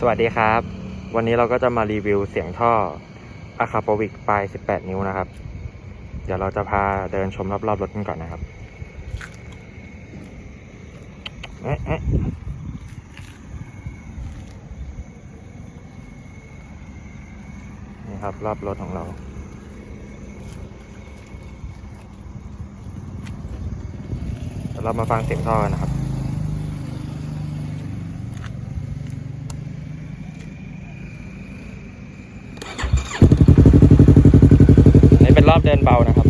สวัสดีครับ วันนี้เราก็จะมารีวิวเสียงท่ออะคาโปวิกปลาย 18 นิ้วนะครับ เดี๋ยวเราจะพาเดินชมรอบๆรถกันก่อนนะครับนี่ครับรอบรถของเราเดี๋ยวเรามาฟังเสียงท่อกันนะครับ อันนี้เป็นรอบเดินเบานะครับ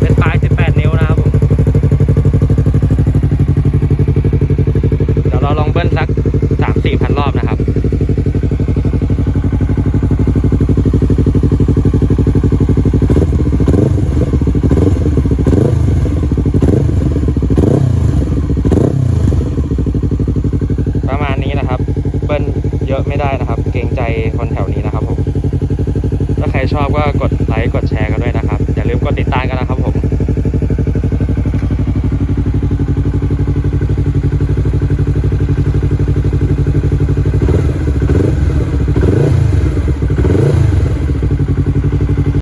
เป็นปลาย 18 นิ้วนะครับผม เดี๋ยวเราลองเบิ้ลสัก 3-4 พันรอบนะครับ ประมาณนี้นะครับ เบิ้ลเยอะ ไม่ได้นะครับ เกรงใจคนแถวนี้นะครับผม ถ้าใครชอบก็กดไลค์กดแชร์กันด้วย